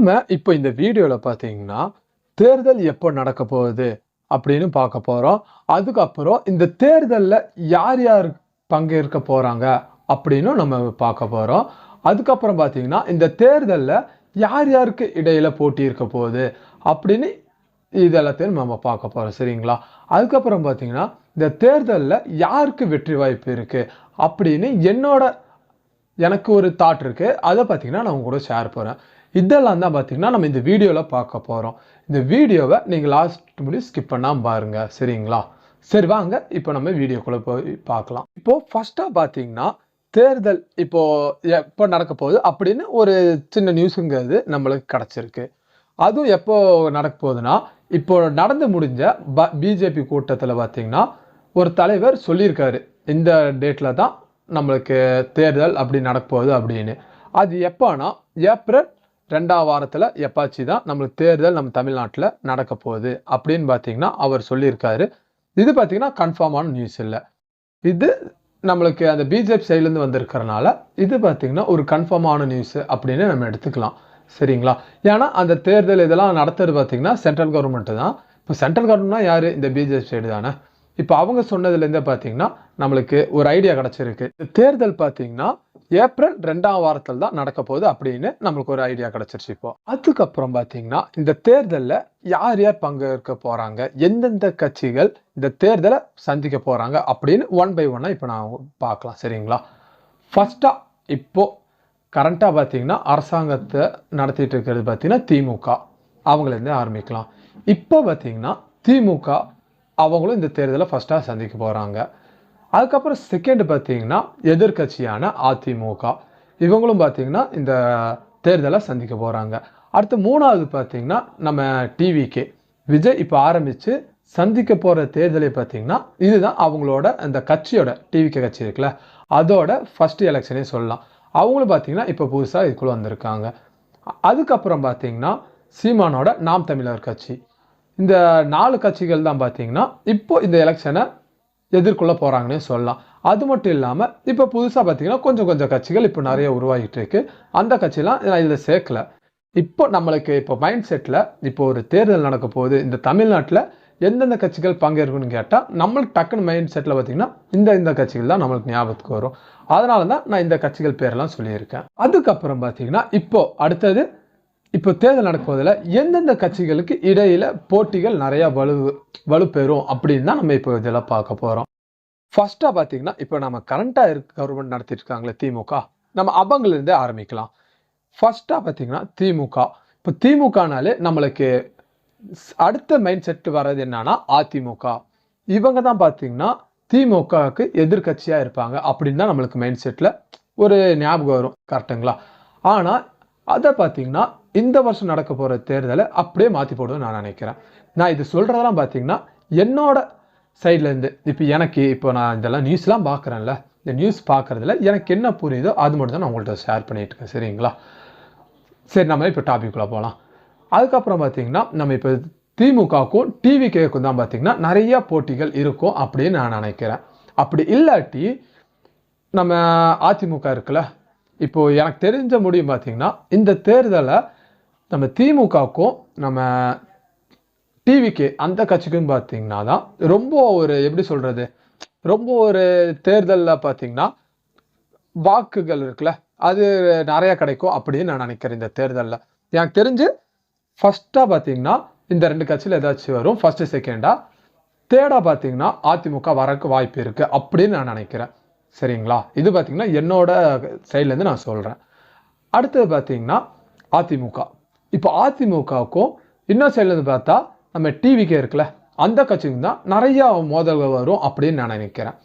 நம்ம இப்போ இந்த வீடியோவில் பார்த்தீங்கன்னா தேர்தல் எப்போ நடக்க போகுது அப்படின்னு பார்க்க போகிறோம் அதுக்கப்புறம் இந்த தேர்தலில் யார் யார் பங்கேற்க போகிறாங்க அப்படின்னு நம்ம பார்க்க போகிறோம் அதுக்கப்புறம் பார்த்தீங்கன்னா இந்த தேர்தலில் யார் யாருக்கு இடையில போட்டி இருக்க போகுது அப்படின்னு இது எல்லாத்தையும் நம்ம பார்க்க போகிறோம் சரிங்களா? அதுக்கப்புறம் பார்த்தீங்கன்னா இந்த தேர்தலில் யாருக்கு வெற்றி வாய்ப்பு இருக்குது அப்படின்னு என்னோட எனக்கு ஒரு தாட் இருக்கு. அதை பார்த்தீங்கன்னா நான் உங்க கூட ஷேர் போகிறேன் இதெல்லாம் தான் பார்த்தீங்கன்னா நம்ம இந்த வீடியோவில் பார்க்க போகிறோம் இந்த வீடியோவை நீங்கள் லாஸ்ட் முடி ஸ்கிப் பண்ணாமல் பாருங்கள் சரிங்களா? சரி வாங்க. இப்போ நம்ம வீடியோக்குள்ளே போய் பார்க்கலாம். இப்போது ஃபஸ்ட்டாக பார்த்தீங்கன்னா தேர்தல் இப்போது எப்போ நடக்க போகுது அப்படின்னு ஒரு சின்ன நியூஸுங்கிறது நம்மளுக்கு கிடச்சிருக்கு. அதுவும் எப்போ நடக்க போகுதுன்னா இப்போ நடந்து முடிஞ்ச ப பிஜேபி கூட்டத்தில் பார்த்தீங்கன்னா ஒரு தலைவர் சொல்லியிருக்காரு. இந்த டேட்டில் தான் நம்மளுக்கு தேர்தல் அப்படி நடக்க போகுது அப்படின்னு. அது எப்போனா ஏப்ரல் ரெண்டாம் வாரத்தில் எப்பாச்சு தான் நம்மளுக்கு தேர்தல் நம்ம தமிழ்நாட்டில் நடக்க போகுது அப்படின்னு பார்த்தீங்கன்னா அவர் சொல்லியிருக்காரு. இது பார்த்தீங்கன்னா கன்ஃபார்மான நியூஸ் இல்லை. இது நம்மளுக்கு அந்த பிஜேபி சைட்லேருந்து வந்திருக்கிறனால இது பார்த்தீங்கன்னா ஒரு கன்ஃபார்மான நியூஸ் அப்படின்னு நம்ம எடுத்துக்கலாம். சரிங்களா? ஏன்னா அந்த தேர்தல் இதெல்லாம் நடத்துறது பார்த்தீங்கன்னா சென்ட்ரல் கவர்மெண்ட்டு தான். இப்போ சென்ட்ரல் கவர்மெண்ட்னா யார்? இந்த பிஜேபி சைடு தானே. இப்போ அவங்க சொன்னதுலேருந்தே பார்த்தீங்கன்னா நம்மளுக்கு ஒரு ஐடியா கிடச்சிருக்கு. தேர்தல் பார்த்தீங்கன்னா ஏப்ரல் ரெண்டாம் வாரத்தில் தான் நடக்க போகுது அப்படின்னு நம்மளுக்கு ஒரு ஐடியா கிடச்சிருச்சு இப்போ. அதுக்கப்புறம் பார்த்தீங்கன்னா இந்த தேர்தலில் யார் யார் பங்கேற்க போகிறாங்க எந்தெந்த கட்சிகள் இந்த தேர்தலை சந்திக்க போகிறாங்க அப்படின்னு ஒன் பை ஒன்னாக இப்போ நான் பார்க்கலாம். சரிங்களா? ஃபஸ்ட்டாக இப்போது கரண்ட்டாக பார்த்தீங்கன்னா அரசாங்கத்தை நடத்திட்டு இருக்கிறது பார்த்தீங்கன்னா திமுக. அவங்களேருந்தே ஆரம்பிக்கலாம். இப்போ பார்த்தீங்கன்னா திமுக அவங்களும் இந்த தேர்தலை ஃபஸ்ட்டாக சந்திக்க போகிறாங்க அதுக்கப்புறம் செகண்ட் பார்த்தீங்கன்னா எதிர்க்கட்சியான அதிமுக. இவங்களும் பார்த்தீங்கன்னா இந்த தேர்தலை சந்திக்க போகிறாங்க அடுத்து மூணாவது பார்த்தீங்கன்னா நம்ம டிவிகே விஜய் இப்போ ஆரம்பித்து சந்திக்க போகிற தேர்தலை பார்த்தீங்கன்னா இதுதான் அவங்களோட அந்த கட்சியோட டிவிகே கட்சி இருக்குல்ல அதோட ஃபஸ்ட் எலெக்ஷனே சொல்லலாம். அவங்களும் பார்த்தீங்கன்னா இப்போ புதுசாக இதுக்குள்ளே வந்திருக்காங்க. அதுக்கப்புறம் பார்த்தீங்கன்னா சீமானோட நாம் தமிழர் கட்சி. இந்த நாலு கட்சிகள் தான் பார்த்தீங்கன்னா இப்போது இந்த எலெக்ஷனை எதிர்கொள்ள போகிறாங்கன்னே சொல்லலாம். அது மட்டும் இல்லாமல் இப்போ புதுசாக பார்த்தீங்கன்னா கொஞ்சம் கொஞ்சம் கட்சிகள் இப்போ நிறைய உருவாகிட்டு இருக்கு. அந்த கட்சிலாம் நான் இதில் சேர்க்கல. இப்போ நம்மளுக்கு இப்போ மைண்ட் செட்டில் இப்போ ஒரு தேர்தல் நடக்க போகுது. இந்த தமிழ்நாட்டில் எந்தெந்த கட்சிகள் பங்கேற்கணும்னு கேட்டால் நம்மளுக்கு டக்குன்னு மைண்ட் செட்டில் பார்த்தீங்கன்னா இந்த இந்த கட்சிகள் தான் நம்மளுக்கு ஞாபகத்துக்கு வரும். அதனால தான் நான் இந்த கட்சிகள் பேரெல்லாம் சொல்லியிருக்கேன். அதுக்கப்புறம் பார்த்தீங்கன்னா இப்போ அடுத்தது இப்போ தேர்தல் நடக்குவதில் எந்தெந்த கட்சிகளுக்கு இடையில போட்டிகள் நிறையா வலு வலுப்பெறும் அப்படின்னு தான் நம்ம இப்போ இதெல்லாம் பார்க்க போகிறோம் ஃபர்ஸ்ட்டாக பார்த்தீங்கன்னா இப்போ நம்ம கரண்ட்டாக இருக்க கவர்மெண்ட் நடத்திட்டு இருக்காங்களே திமுக நம்ம அவங்களிருந்தே ஆரம்பிக்கலாம். ஃபர்ஸ்ட்டாக பார்த்தீங்கன்னா திமுக. இப்போ திமுகனாலே நம்மளுக்கு அடுத்த மைண்ட் செட் வர்றது என்னன்னா அதிமுக. இவங்க தான் பார்த்தீங்கன்னா திமுகவுக்கு எதிர்க்கட்சியாக இருப்பாங்க அப்படின்னு தான் நம்மளுக்கு மைண்ட் செட்டில் ஒரு ஞாபகம் வரும் கரெக்டுங்களா ஆனால் அதை பார்த்தீங்கன்னா இந்த வருஷம் நடக்க போகிற தேர்தலை அப்படியே மாற்றி போடுவேன் நான் நினைக்கிறேன். நான் இது சொல்கிறதெல்லாம் பார்த்தீங்கன்னா என்னோட சைட்லேருந்து இப்போ எனக்கு இப்போ நான் இதெல்லாம் நியூஸ்லாம் பார்க்குறேன்ல இந்த நியூஸ் பார்க்குறதுல எனக்கு என்ன புரியுதோ அது மட்டும் தான் நான் உங்கள்கிட்ட ஷேர் பண்ணிகிட்டு இருக்கேன் சரிங்களா? சரி நம்ம இப்போ டாபிக்குள்ளே போகலாம் அதுக்கப்புறம் பார்த்தீங்கன்னா நம்ம இப்போ திமுகவுக்கும் டிவிகேக்கும் தான் பார்த்திங்கன்னா நிறைய போட்டிகள் இருக்கும் அப்படின்னு நான் நினைக்கிறேன். அப்படி இல்லாட்டி நம்ம அதிமுக இருக்குல்ல இப்போது எனக்கு தெரிஞ்ச முடியும் பார்த்தீங்கன்னா இந்த தேர்தலை நம்ம திமுகவுக்கும் நம்ம டிவிகே அந்த கட்சிக்கும் பார்த்தீங்கன்னா தான் ரொம்ப ஒரு எப்படி சொல்கிறது ரொம்ப ஒரு தேர்தலில் பார்த்தீங்கன்னா வாக்குகள் இருக்குல்ல அது நிறையா கிடைக்கும் அப்படின்னு நான் நினைக்கிறேன் இந்த தேர்தலில். எனக்கு தெரிஞ்சு ஃபர்ஸ்ட்டாக பார்த்தீங்கன்னா இந்த ரெண்டு கட்சியில் ஏதாச்சும் வரும் ஃபஸ்ட்டு செகண்டாக தேர்டாக பார்த்தீங்கன்னா அதிமுக வரக்கு வாய்ப்பு இருக்குது அப்படின்னு நான் நினைக்கிறேன். சரிங்களா? இது பார்த்தீங்கன்னா என்னோட சைட்லேருந்து நான் சொல்கிறேன் அடுத்தது பார்த்தீங்கன்னா அதிமுக. இப்போ அதிமுகவுக்கும் இன்னும் சைட்லேருந்து பார்த்தா நம்ம டிவிக்கே இருக்குல்ல அந்த கட்சிக்கு தான் நிறையா மோதல்கள் வரும் அப்படின்னு நான் நினைக்கிறேன்.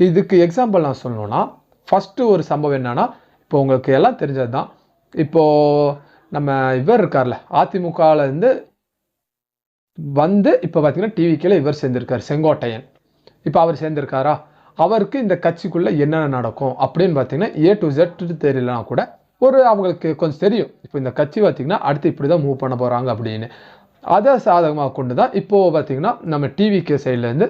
இதுக்கு எக்ஸாம்பிள் நான் சொல்லணும்னா ஃபஸ்ட்டு ஒரு சம்பவம் என்னென்னா இப்போ உங்களுக்கு எல்லாம் தெரிஞ்சது தான் இப்போது நம்ம இவர் இருக்கார்ல அதிமுகவிலேருந்து வந்து இப்போ பார்த்தீங்கன்னா டிவிக்கில் இவர் சேர்ந்திருக்கார் செங்கோட்டையன். இப்போ அவர் சேர்ந்திருக்காரா? அவருக்கு இந்த கட்சிக்குள்ளே என்னென்ன நடக்கும் அப்படின்னு பார்த்தீங்கன்னா ஏ டு ஜெட் தெரியலனா கூட ஒரு அவங்களுக்கு கொஞ்சம் தெரியும். இப்போ இந்த கட்சி பார்த்தீங்கன்னா அடுத்து இப்படி தான் மூவ் பண்ண போகிறாங்க அப்படின்னு. அதை சாதகமாக கொண்டு தான் இப்போது பார்த்திங்கன்னா நம்ம டிவிகே சைட்லேருந்து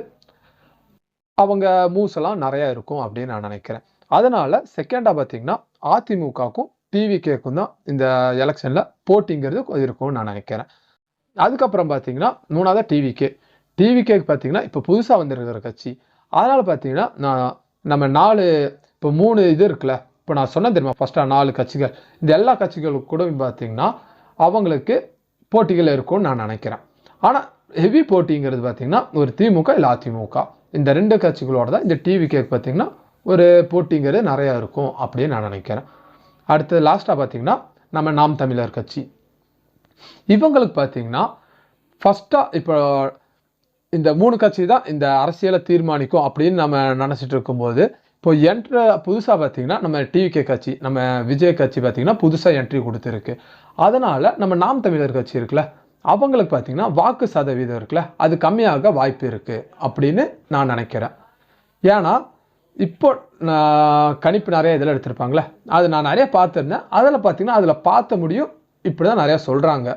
அவங்க மூவ்ஸ் எல்லாம் நிறையா இருக்கும் அப்படின்னு நான் நினைக்கிறேன். அதனால் செகண்டாக பார்த்திங்கன்னா அதிமுகவுக்கும் டிவிகேக்கும் தான் இந்த எலெக்ஷனில் போட்டிங்கிறது இருக்கும்னு நான் நினைக்கிறேன். அதுக்கப்புறம் பார்த்தீங்கன்னா மூணாவது டிவிகே டிவிகேக்கு பார்த்தீங்கன்னா இப்போ புதுசாக வந்திருக்கிற கட்சி. அதனால் பார்த்தீங்கன்னா நான் நம்ம நாலு இப்போ மூணு இது இருக்குல்ல இப்போ நான் சொன்னேன் தெரியுமா ஃபஸ்ட்டாக நாலு கட்சிகள். இந்த எல்லா கட்சிகளுக்கு கூட பார்த்தீங்கன்னா அவங்களுக்கு போட்டிகள் இருக்கும்னு நான் நினைக்கிறேன். ஆனால் ஹெவி போட்டிங்கிறது பார்த்தீங்கன்னா ஒரு திமுக இல்லை அதிமுக. இந்த ரெண்டு கட்சிகளோட தான் இந்த டிவி கேக் பார்த்திங்கன்னா ஒரு போட்டிங்கிறது நிறையா இருக்கும் அப்படின்னு நான் நினைக்கிறேன். அடுத்தது லாஸ்ட்டாக பார்த்தீங்கன்னா நம்ம நாம் தமிழர் கட்சி. இவங்களுக்கு பார்த்தீங்கன்னா ஃபஸ்ட்டாக இப்போ இந்த மூணு கட்சி தான் இந்த அரசியலை தீர்மானிக்கும் அப்படின்னு நம்ம நினச்சிட்டு இருக்கும்போது இப்போ என்ட்ர புதுசாக பார்த்தீங்கன்னா நம்ம டிவிகே கட்சி நம்ம விஜய் கட்சி பார்த்தீங்கன்னா புதுசாக என்ட்ரி கொடுத்துருக்கு. அதனால் நம்ம நாம் தமிழர் கட்சி இருக்குல்ல அவங்களுக்கு பார்த்தீங்கன்னா வாக்கு சதவீதம் இருக்குல்ல அது கம்மியாக வாய்ப்பு இருக்குது அப்படின்னு நான் நினைக்கிறேன். ஏன்னா இப்போ நான் கணிப்பு நிறைய இதில் எடுத்திருப்பாங்களே அது நான் நிறைய பார்த்துருந்தேன். அதில் பார்த்தீங்கன்னா அதில் பார்த்த முடியும் இப்படி தான் நிறையா சொல்கிறாங்க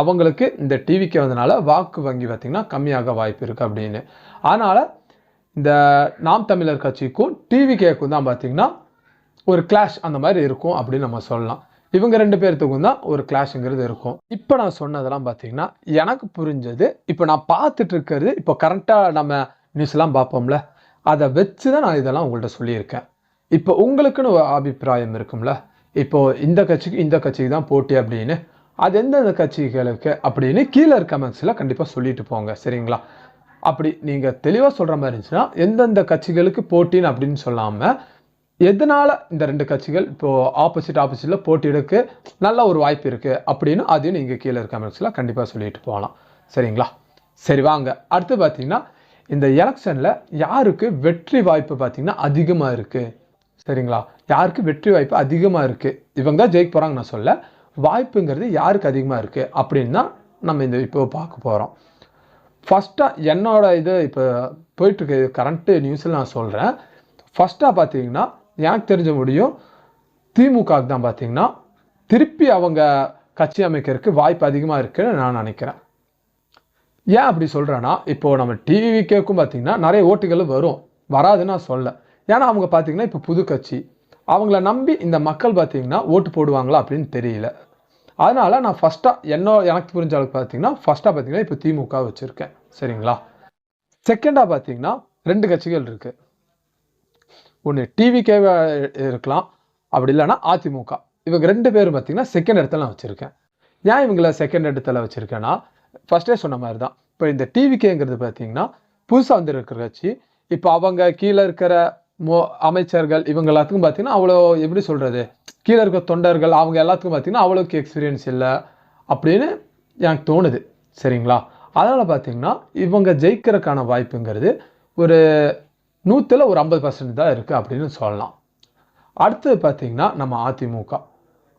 அவங்களுக்கு இந்த டிவிக்கு வந்தனால வாக்கு வங்கி பார்த்திங்கன்னா கம்மியாக வாய்ப்பு இருக்குது அப்படின்னு. அதனால் இந்த நாம் தமிழர் கட்சிக்கும் டிவிகேக்கும் தான் பார்த்திங்கன்னா ஒரு கிளாஷ் அந்த மாதிரி இருக்கும் அப்படின்னு நம்ம சொல்லலாம். இவங்க ரெண்டு பேர்த்துக்கும் தான் ஒரு கிளாஷுங்கிறது இருக்கும். இப்போ நான் சொன்னதெல்லாம் பார்த்தீங்கன்னா எனக்கு புரிஞ்சது இப்போ நான் பார்த்துட்டு இருக்கிறது இப்போ கரெக்டாக நம்ம நியூஸ்லாம் பார்ப்போம்ல அதை வச்சு தான் நான் இதெல்லாம் உங்கள்கிட்ட சொல்லியிருக்கேன். இப்போ உங்களுக்குன்னு ஒரு அபிப்பிராயம் இருக்கும்ல இப்போ இந்த கட்சிக்கு இந்த கட்சிக்கு தான் போட்டி அப்படின்னு அது எந்தெந்த கட்சிகளுக்கு அப்படின்னு கீழே இருக்க கமெண்ட்ஸில் கண்டிப்பாக சொல்லிட்டு போங்க சரிங்களா? அப்படி நீங்கள் தெளிவாக சொல்கிற மாதிரி இருந்துச்சுன்னா எந்தெந்த கட்சிகளுக்கு போட்டின்னு அப்படின்னு சொல்லாமல் எதனால் இந்த ரெண்டு கட்சிகள் இப்போது ஆப்போசிட் ஆப்போசிட்டில் போட்டியிடக்கு நல்ல ஒரு வாய்ப்பு இருக்குது அப்படின்னு அதையும் நீங்கள் கீழே இருக்க கமெண்ட்ஸில் கண்டிப்பாக சொல்லிட்டு போகலாம். சரிங்களா? சரி வாங்க. அடுத்து பார்த்தீங்கன்னா இந்த எலெக்ஷனில் யாருக்கு வெற்றி வாய்ப்பு பார்த்தீங்கன்னா அதிகமாக இருக்குது சரிங்களா? யாருக்கு வெற்றி வாய்ப்பு அதிகமாக இருக்குது இவங்க தான் ஜெயிக்க போகிறாங்க நான் சொல்ல வாய்ப்புங்கிறது யாருக்கு அதிகமாக இருக்குது அப்படின்னு தான் நம்ம இந்த இப்போ பார்க்க போகிறோம் ஃபஸ்ட்டாக என்னோட இது இப்போ போயிட்டுருக்கு கரண்ட்டு நியூஸில் நான் சொல்கிறேன் ஃபஸ்ட்டாக பார்த்தீங்கன்னா எனக்கு தெரிஞ்ச முடியும்? திமுகவுக்கு தான் பார்த்தீங்கன்னா திருப்பி அவங்க கட்சி அமைக்கிறதுக்கு வாய்ப்பு அதிகமாக இருக்குன்னு நான் நினைக்கிறேன். ஏன் அப்படி சொல்கிறேன்னா இப்போது நம்ம டிவிக்கேக்கும் பார்த்தீங்கன்னா நிறைய ஓட்டுகள் வரும். வராதுன்னு நான் சொல்ல. ஏன்னா அவங்க பார்த்தீங்கன்னா இப்போ புது கட்சி. அவங்கள நம்பி இந்த மக்கள் பார்த்தீங்கன்னா ஓட்டு போடுவாங்களா அப்படின்னு தெரியல. அதனால் நான் ஃபஸ்ட்டாக என்ன எனக்கு புரிஞ்ச அளவுக்கு பார்த்தீங்கன்னா ஃபஸ்ட்டாக பார்த்தீங்கன்னா இப்போ திமுக வச்சுருக்கேன். சரிங்களா? செகண்டாக பார்த்தீங்கன்னா ரெண்டு கட்சிகள் இருக்குது ஒன்று டிவிக்கே இருக்கலாம். அப்படி இல்லைன்னா அதிமுக. இவங்க ரெண்டு பேரும் பார்த்தீங்கன்னா செகண்ட் இடத்துல நான் வச்சுருக்கேன். ஏன் இவங்கள செகண்ட் இடத்துல வச்சுருக்கேன்னா ஃபஸ்ட்டே சொன்ன மாதிரி தான் இப்போ இந்த டிவிகேங்கிறது பார்த்தீங்கன்னா புதுசாக வந்துருக்கிற கட்சி. இப்போ அவங்க கீழே இருக்கிற மோ அமைச்சர்கள் இவங்க எல்லாத்துக்கும் பார்த்தீங்கன்னா அவ்வளோ எப்படி சொல்கிறது கீழே இருக்க தொண்டர்கள் அவங்க எல்லாத்துக்கும் பார்த்தீங்கன்னா அவ்வளோக்கு எக்ஸ்பீரியன்ஸ் இல்லை அப்படின்னு எனக்கு தோணுது. சரிங்களா? அதனால் பார்த்தீங்கன்னா இவங்க ஜெயிக்கிறதுக்கான வாய்ப்புங்கிறது ஒரு நூற்றில் ஒரு ஐம்பது பர்சன்ட் தான் இருக்குது அப்படின்னு சொல்லலாம். அடுத்தது பார்த்தீங்கன்னா நம்ம அதிமுக.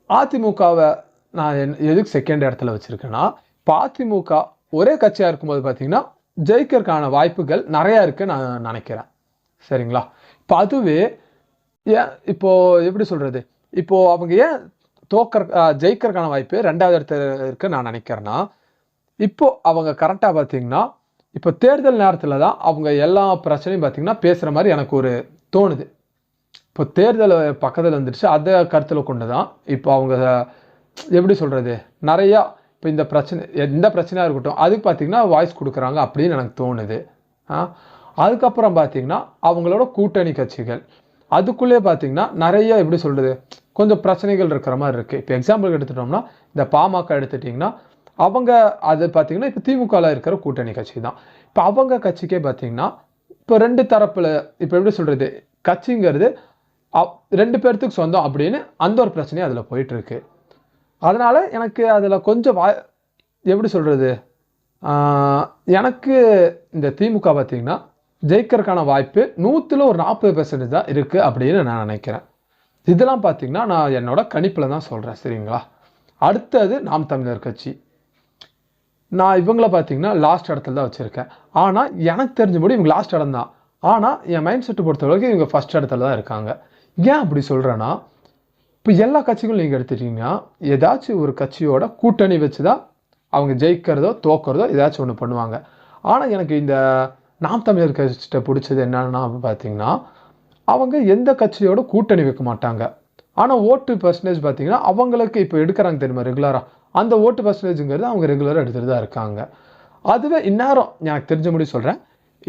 அதிமுகவை நான் என் எதுக்கு செகண்ட் இடத்துல வச்சுருக்கேன்னா இப்போ அதிமுக ஒரே கட்சியாக இருக்கும்போது பார்த்தீங்கன்னா ஜெயிக்கிறதுக்கான வாய்ப்புகள் நிறையா இருக்குன்னு நான் நினைக்கிறேன். சரிங்களா? இப்போ அதுவே ஏன் இப்போது எப்படி சொல்கிறது இப்போது அவங்க ஏன் தோக்கற ஜெயிக்கிறதுக்கான வாய்ப்பு ரெண்டாவது இடத்துல இருக்குன்னு நான் நினைக்கிறேன்னா. இப்போ அவங்க கரெக்டாக பார்த்தீங்கன்னா இப்போ தேர்தல் நேரத்தில் தான் அவங்க எல்லா பிரச்சனையும் பார்த்தீங்கன்னா பேசுகிற மாதிரி எனக்கு ஒரு தோணுது. இப்போ தேர்தல் பக்கத்தில் வந்துடுச்சு அதை கருத்தில் கொண்டு தான் இப்போ அவங்க எப்படி சொல்கிறது நிறையா இப்போ இந்த பிரச்சனை எந்த பிரச்சனையாக இருக்கட்டும் அதுக்கு பார்த்தீங்கன்னா வாய்ஸ் கொடுக்குறாங்க அப்படின்னு எனக்கு தோணுது. ஆ அதுக்கப்புறம் பார்த்தீங்கன்னா அவங்களோட கூட்டணி கட்சிகள். அதுக்குள்ளே பார்த்தீங்கன்னா நிறைய எப்படி சொல்கிறது கொஞ்சம் பிரச்சனைகள் இருக்கிற மாதிரி இருக்குது இப்போ எக்ஸாம்பிளுக்கு எடுத்துட்டோம்னா இந்த பாமக எடுத்துட்டிங்கன்னா அவங்க அது பார்த்தீங்கன்னா இப்போ திமுகவில் இருக்கிற கூட்டணி கட்சி தான். இப்போ அவங்க கட்சிக்கே பார்த்தீங்கன்னா இப்போ ரெண்டு தரப்பில் இப்போ எப்படி சொல்கிறது கட்சிங்கிறது ரெண்டு பேர்த்துக்கு சொந்தம் அப்படின்னு அந்த ஒரு பிரச்சனையும் அதில் போயிட்டுருக்கு. அதனால் எனக்கு அதில் கொஞ்சம் வா எப்படி சொல்கிறது எனக்கு இந்த திமுக பார்த்திங்கன்னா ஜெயிக்கிறதுக்கான வாய்ப்பு நூற்றில் ஒரு நாற்பது பெர்சன்டேஜ் தான் இருக்குது அப்படின்னு நான் நினைக்கிறேன். இதெல்லாம் பார்த்தீங்கன்னா நான் என்னோட கணிப்பில் தான் சொல்கிறேன் சரிங்களா? அடுத்தது நாம் தமிழர் கட்சி. நான் இவங்கள பார்த்தீங்கன்னா லாஸ்ட் இடத்துல தான் வச்சுருக்கேன். ஆனால் எனக்கு தெரிஞ்சபடி இவங்க லாஸ்ட் இடம் தான். ஆனால் என் மைண்ட் செட்டு பொறுத்த வரைக்கும் இவங்க ஃபஸ்ட் இடத்துல தான் இருக்காங்க. ஏன் அப்படி சொல்கிறேன்னா இப்போ எல்லா கட்சிகளும் நீங்கள் எடுத்துட்டீங்கன்னா ஏதாச்சும் ஒரு கட்சியோட கூட்டணி வச்சு தான் அவங்க ஜெயிக்கிறதோ தோக்கிறதோ ஏதாச்சும் ஒன்று பண்ணுவாங்க. ஆனால் எனக்கு இந்த நாம் தமிழர் கட்சிகிட்ட பிடிச்சது என்னன்னா பார்த்தீங்கன்னா அவங்க எந்த கட்சியோட கூட்டணி வைக்க மாட்டாங்க. ஆனால் ஓட்டு பர்சன்டேஜ் பார்த்தீங்கன்னா அவங்களுக்கு இப்போ எடுக்கிறாங்க தெரியுமா ரெகுலராக அந்த ஓட்டு பர்சன்டேஜுங்கிறது அவங்க ரெகுலராக எடுத்துகிட்டு தான் இருக்காங்க. அதுவே இந்நேரம் எனக்கு தெரிஞ்ச முடி சொல்கிறேன்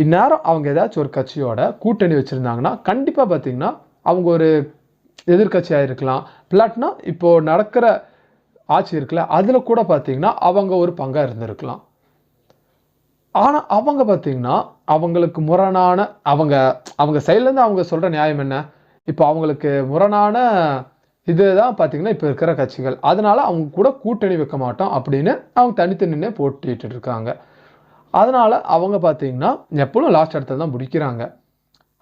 இந்நேரம் அவங்க ஏதாச்சும் ஒரு கட்சியோட கூட்டணி வச்சுருந்தாங்கன்னா கண்டிப்பாக பார்த்தீங்கன்னா அவங்க ஒரு எதிர்கட்சியாக இருக்கலாம். பிளாட்னா இப்போது நடக்கிற ஆட்சி இருக்குல்ல அதில் கூட பார்த்தீங்கன்னா அவங்க ஒரு பங்காக இருந்திருக்கலாம். ஆனால் அவங்க பார்த்தீங்கன்னா அவங்களுக்கு முரணான அவங்க அவங்க சைட்லேருந்து அவங்க சொல்கிற நியாயம் என்ன? இப்போ அவங்களுக்கு முரணான இதுதான் பார்த்திங்கன்னா இப்போ இருக்கிற கட்சிகள். அதனால் அவங்க கூட கூட்டணி வைக்க மாட்டோம் அப்படின்னு அவங்க தனித்தனின்னே போட்டிட்டு இருக்காங்க. அதனால் அவங்க பார்த்திங்கன்னா எப்பவும் லாஸ்ட் இடத்துல தான் பிடிக்கிறாங்க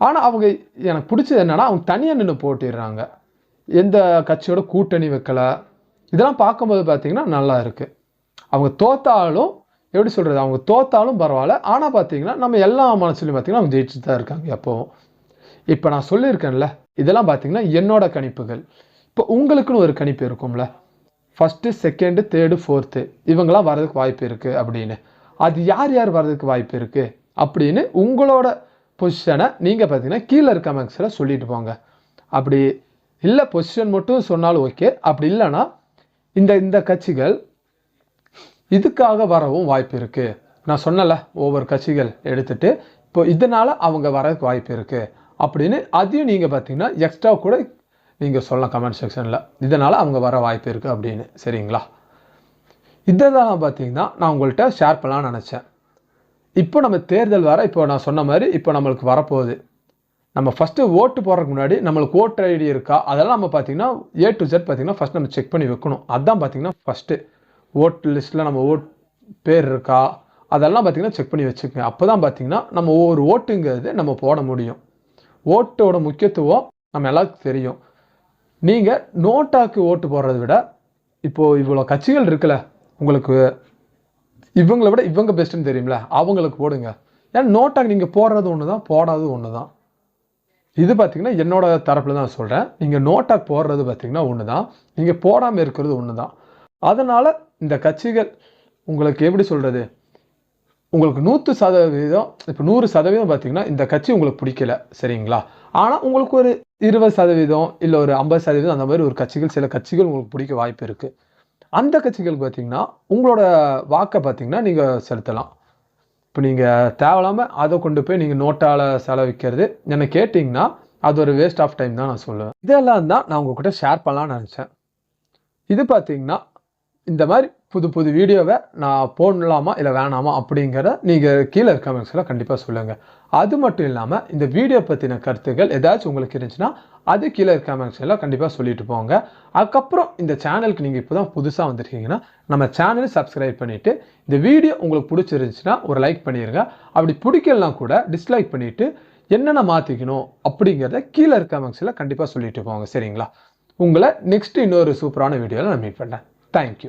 ஆனால் அவங்க எனக்கு பிடிச்சது என்னென்னா அவங்க தனியாக நின்று போட்டிடுறாங்க. எந்த கட்சியோட கூட்டணி வைக்கல. இதெல்லாம் பார்க்கும்போது பார்த்திங்கன்னா நல்லா இருக்குது அவங்க தோத்தாலும் எப்படி சொல்கிறது அவங்க தோத்தாலும் பரவாயில்ல. ஆனால் பார்த்தீங்கன்னா நம்ம எல்லா மனசுலையும் பார்த்தீங்கன்னா அவங்க ஜெயிச்சுட்டு தான் இருக்காங்க எப்போவும் இப்போ நான் சொல்லியிருக்கேன்ல இதெல்லாம் பார்த்தீங்கன்னா என்னோட கணிப்புகள். இப்போ உங்களுக்குன்னு ஒரு கணிப்பு இருக்கும்ல. ஃபஸ்ட்டு செகண்டு தேர்டு ஃபோர்த்து இவங்கெல்லாம் வர்றதுக்கு வாய்ப்பு இருக்குது அப்படின்னு. அது யார் யார் வர்றதுக்கு வாய்ப்பு இருக்குது அப்படின்னு உங்களோட பொசிஷனை நீங்கள் பார்த்தீங்கன்னா கீழே இருக்க மேக்ஸில் சொல்லிட்டு போங்க. அப்படி இல்லை பொசிஷன் மட்டும் சொன்னாலும் ஓகே அப்படி இல்லைன்னா இந்த இந்த கட்சிகள் இதுக்காக வரவும் வாய்ப்பு இருக்குது நான் சொன்னல ஒவ்வொரு கட்சிகள் எடுத்துட்டு இப்போ இதனால் அவங்க வரதுக்கு வாய்ப்பு இருக்குது அப்படின்னு அதையும் நீங்கள் பார்த்தீங்கன்னா எக்ஸ்ட்ரா கூட நீங்கள் சொல்லலாம் கமெண்ட் செக்ஷனில் இதனால் அவங்க வர வாய்ப்பு இருக்குது அப்படின்னு. சரிங்களா? இதெல்லாம் பார்த்தீங்கன்னா நான் உங்கள்கிட்ட ஷேர் பண்ணலாம்னு நினச்சேன். இப்போ நம்ம தேர்தல் வர இப்போ நான் சொன்ன மாதிரி இப்போ நம்மளுக்கு வரப்போகுது. நம்ம ஃபஸ்ட்டு ஓட்டு போடுறதுக்கு முன்னாடி நம்மளுக்கு ஓட்டர் ஐடி இருக்கா? அதெல்லாம் நம்ம பார்த்தீங்கன்னா ஏ டு ஜெட் பார்த்தீங்கன்னா ஃபஸ்ட் நம்ம செக் பண்ணி வைக்கணும். அதுதான் பார்த்தீங்கன்னா ஃபஸ்ட்டு ஓட்டு லிஸ்ட்டில் நம்ம ஓட் பேர் இருக்கா? அதெல்லாம் பார்த்தீங்கன்னா செக் பண்ணி வச்சுக்கோங்க. அப்போ தான் பார்த்தீங்கன்னா நம்ம ஒவ்வொரு ஓட்டுங்கிறது நம்ம போட முடியும். ஓட்டோட முக்கியத்துவம் நம்ம எல்லாத்துக்கும் தெரியும். நீங்கள் நோட்டாக்கு ஓட்டு போடுறத விட இப்போது இவ்வளோ கட்சிகள் இருக்குல்ல உங்களுக்கு இவங்களை விட இவங்க பெஸ்ட்டுன்னு தெரியும்ல அவங்களுக்கு போடுங்க. ஏன்னா நோட்டாக்கு நீங்கள் போடுறது ஒன்று தான் போடாதது ஒன்று தான் இது பார்த்திங்கன்னா என்னோட தரப்பில் தான் சொல்கிறேன் நீங்கள் நோட்டாக் போடுறது பார்த்தீங்கன்னா ஒன்று தான் நீங்கள் போடாமல் இருக்கிறது ஒன்று தான் அதனால் இந்த கட்சிகள் உங்களுக்கு எப்படி சொல்கிறது உங்களுக்கு நூற்று சதவீதம் இப்போ நூறு சதவீதம் பார்த்தீங்கன்னா இந்த கட்சி உங்களுக்கு பிடிக்கல சரிங்களா? ஆனால் உங்களுக்கு ஒரு இருபது சதவீதம் இல்லை ஒரு ஐம்பது சதவீதம் அந்த மாதிரி ஒரு கட்சிகள் சில கட்சிகள் உங்களுக்கு பிடிக்க வாய்ப்பு இருக்குது அந்த கட்சிகளுக்கு பார்த்தீங்கன்னா உங்களோட வாக்கை பார்த்தீங்கன்னா நீங்கள் செலுத்தலாம். இப்போ நீங்கள் தேவையில்லாமல் அதை கொண்டு போய் நீங்கள் நோட்டால் செலவிக்கிறது. என்னை கேட்டிங்கன்னா அது ஒரு வேஸ்ட் ஆஃப் டைம் தான் நான் சொல்லுவேன். இதெல்லாம் தான் நான் உங்ககிட்ட ஷேர் பண்ணலாம்னு நினச்சேன். இது பார்த்தீங்கன்னா இந்த மாதிரி புது புது வீடியோவை நான் போடலாமா இல்லை வேணாமா அப்படிங்கிறத நீங்கள் கீழே கமெண்ட்ஸில் கண்டிப்பாக சொல்லுங்கள் அது மட்டும் இல்லாமல் இந்த வீடியோ பற்றின கருத்துக்கள் ஏதாச்சும் உங்களுக்கு இருந்துச்சுன்னா அது கீழே கமெண்ட்ஸில் கண்டிப்பாக சொல்லிட்டு போங்க. அதுக்கப்புறம் இந்த சேனலுக்கு நீங்கள் இப்போ தான் புதுசாக வந்திருக்கீங்கன்னா நம்ம சேனலை சப்ஸ்கிரைப் பண்ணிவிட்டு இந்த வீடியோ உங்களுக்கு பிடிச்சிருந்துச்சுன்னா ஒரு லைக் பண்ணிடுங்க அப்படி பிடிக்கலாம் கூட டிஸ்லைக் பண்ணிவிட்டு என்னென்ன மாற்றிக்கணும் அப்படிங்கிறத கீழே இருக்க கமெண்ட்ஸில் கண்டிப்பாக சொல்லிட்டு போங்க. சரிங்களா? உங்களை நெக்ஸ்ட் இன்னொரு சூப்பரான வீடியோவில் நான் மீட் பண்ணேன் தேங்க்யூ